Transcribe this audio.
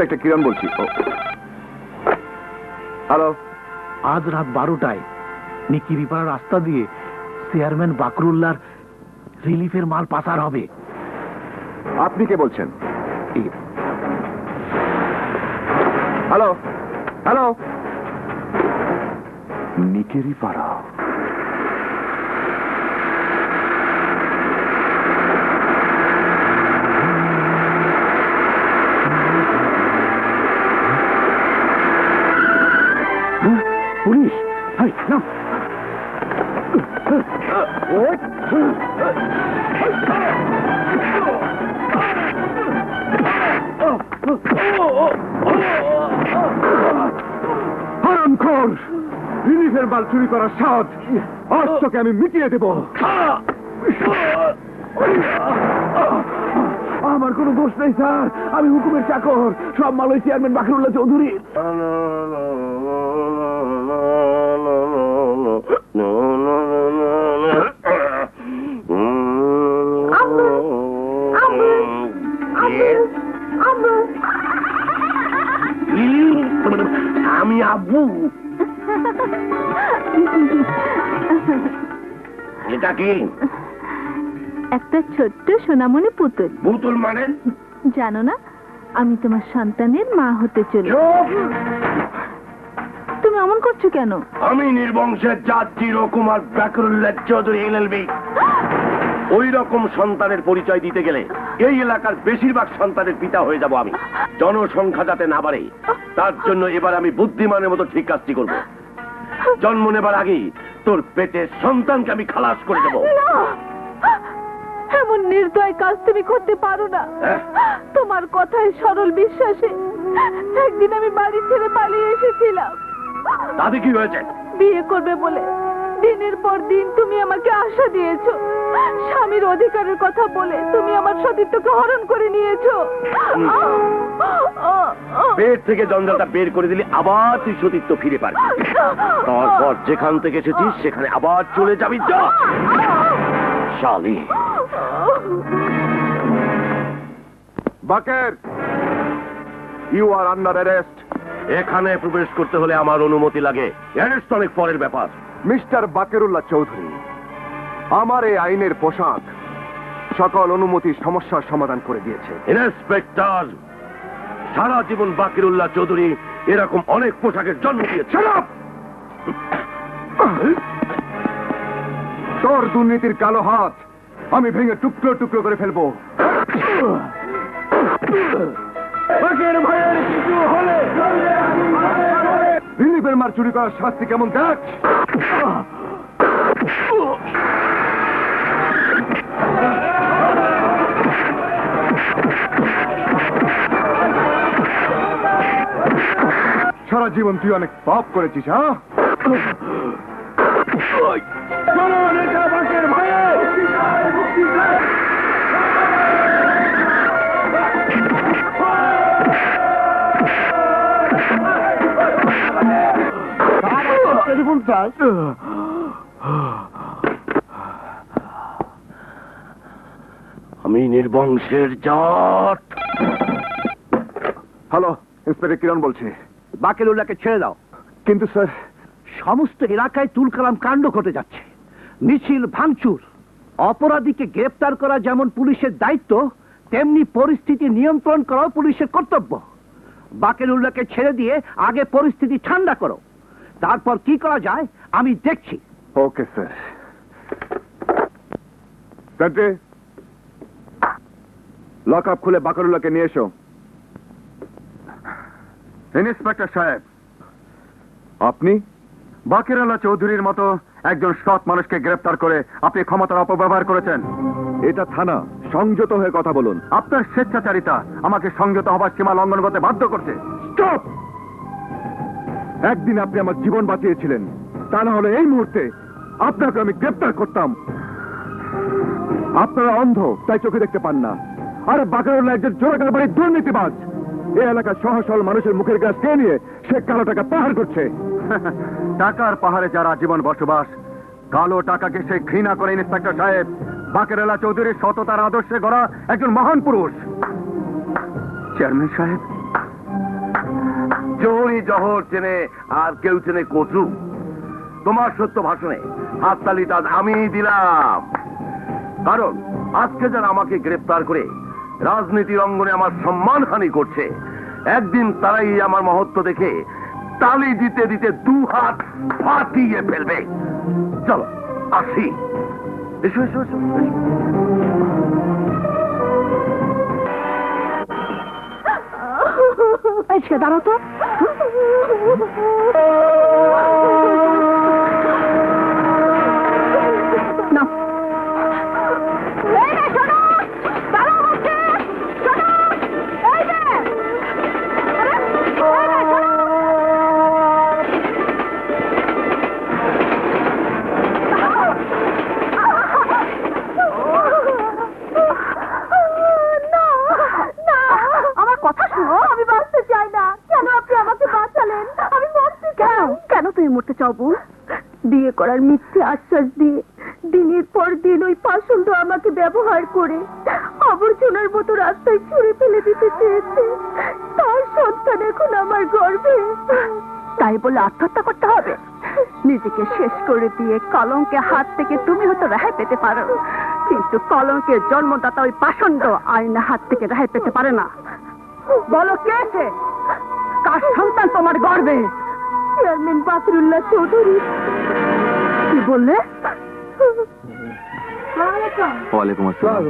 Inspector কিরণ বলছি। Hello আজ রাত বারোটায় নিকিরিপাড়া রাস্তা দিয়ে চেয়ারম্যান বাকরুল্লার রিলিফের মাল পাচার হবে। আপনি কে বলছেন? হ্যালো হ্যালো নিকেরি পাড়া হারামখোর রিলিফের মাল চুরি করার সাথ আজ আমি মিটিয়ে দেব আমার কোনো দোষ নেই স্যার আমি হুকুমের চাকর সব মাল ওই চেয়ারম্যান বাকরুল্লাহ চৌধুরী আমি এটা কি? একটা ছোট্ট সোনামণি পুতুল। বুতুল মানে? জানো না আমি তোমার সন্তানের মা হতে চলে। তুমি অমন করছ কেন? আমি নির্বংশের জাতি রকুমার ব্যাকরুল্লাহ চৌধুরী এলএলবি ওই রকম সন্তানের পরিচয় দিতে গেলে এই এলাকার বেশিরভাগ সন্তানের পিতা হয়ে যাব আমি। জনসংখ্যা যাতে না বাড়ে তার জন্য এবার আমি বুদ্ধিমানের মতো ঠিক কাজটি করব। জন্ম নেবার আগেই তোর পেটের সন্তানকে আমি খালাস করে দেবো! এমন নির্দয় কাজ তুমি করতে পারো না। হ্যাঁ? তোমার কথায় সরল বিশ্বাসে একদিন আমি বাড়ি ছেড়ে পালিয়ে এসেছিলাম। তাতে কি হয়েছে? বিয়ে করবে বলে দিনের পর দিন তুমি আমাকে আশা দিয়েছ। স্বামীর অধিকারের কথা বলে তুমি আমার সতীত্বকে হরণ করে নিয়েছো। পেট থেকে জঞ্জালটা বের করে দিলে আবার তুই সতীত্ব ফিরে পারবি। তারপর যেখান থেকে এসেছিস সেখানে আবার চলে যাবি। যা! শালি। Baker you are under arrest এখানে প্রবেশ করতে হলে আমার অনুমতি লাগে। অ্যারেস্ট অনেক পরের ব্যাপার। মিস্টার বাকেরুল্লাহ চৌধুরী আমার এই আইনের পোশাক সকল অনুমতি সমস্যার সমাধান করে দিয়েছে। ইন্সপেক্টর সারা জীবন বাকিরুল্লাহ চৌধুরী এরকম অনেক পোশাকের জন্ম দিয়েছে! তোর দুর্নীতির কালো হাত আমি ভেঙে টুকরো টুকরো করে ফেলব। রিলিফের মার চুরি করার শাস্তি কেমন দেখ? সারা জীবন তুই অনেক পাপ করেছিস হ্যাঁ? আমি নির্বংশের জাত হ্যালো ইন্সপেক্টর কিরণ বলছি। বাকেরুল্লাহকে ছেড়ে দাও। কিন্তু স্যার সমস্ত এলাকায় তুলকালাম কাণ্ড ঘটে যাচ্ছে। মিছিল ভাঙচুর। অপরাধীকে গ্রেপ্তার করা যেমন পুলিশের দায়িত্ব তেমনি পরিস্থিতি নিয়ন্ত্রণ করাও পুলিশের কর্তব্য। বাকেরুল্লাহকে ছেড়ে দিয়ে আগে পরিস্থিতি ঠান্ডা করো। তারপর কি করা যায়? আমি দেখছি। ওকে স্যার লক আপ খুলে বাকরুল্লাহকে নিয়ে এসো। ইন্সপেক্টর সাহেব, আপনি বাকিরুল্লাহ চৌধুরীর মতো একজন সৎ মানুষকে গ্রেফতার করে আপনি ক্ষমতার অপব্যবহার করেছেন। এটা থানা সংযত হয়ে কথা বলুন। আপনার স্বেচ্ছাচারিতা আমাকে সংযত হবার সীমা লঙ্ঘন করতে বাধ্য করছে। স্টপ একদিন আপনি আমার জীবন বাঁচিয়েছিলেন। তা না হলে এই মুহূর্তে আপনাকে আমি গ্রেপ্তার করতাম। আপনারা অন্ধ তাই চোখে দেখতে পান না। আরে বাকারুল্লাহ একজন চোরাকার বাড়ির দুর্নীতিবাজ। এই এলাকার সহ সরল মানুষের মুখের গাছ কে নিয়ে সে কালো টাকা পাহাড় করছে? টাকার পাহাড়ে যারা জীবন বসবাস কালো টাকাকে সে ঘৃণা করে ইন্সপেক্টর সাহেব। বাকেরুল্লাহ চৌধুরীর সততার আদর্শে গড়া একজন মহান পুরুষ। চেয়ারম্যান সাহেব জহরি জহর চেনে আর কেউ চেনে কচু। তোমার সত্য ভাষণে হাততালিটা আজ আমিই দিলাম। কারণ আজকে যারা আমাকে গ্রেপ্তার করে রাজনীতির অঙ্গনে আমার সম্মানহানি করছে, একদিন তারাই আমার মহত্ব দেখে তালি দিতে দিতে দু হাত ফাটিয়ে ফেলবে। চলো, আসি। এসো এসো এসো। এই দাঁড়াও কেন? তুমি মরতে চাও বোন বিয়ে করার মিথ্যে আশ্বাস দিয়ে দিনের পর দিন ওই পাষণ্ড আমাকে ব্যবহার করে আবর্জনার মতো রাস্তায় ছুঁড়ে ফেলে দিতে চেয়েছে। তার সন্তান এখন আমার গর্ভে। তাই বলে আত্মহত্যা করতে হবে। নিজেকে শেষ করে দিয়ে কলঙ্কে হাত থেকে তুমি হয়তো রেহাই পেতে পারো। কিন্তু কলঙ্কের জন্মদাতা ওই পাষণ্ড আইনের হাত থেকে রেহাই পেতে পারে না। বলো কে কার সন্তান তোমার গর্বে চেয়ারম্যান বাসরুল্লাহ চৌধুরী। কি বললে? ওয়ালাইকুম আসসালাম।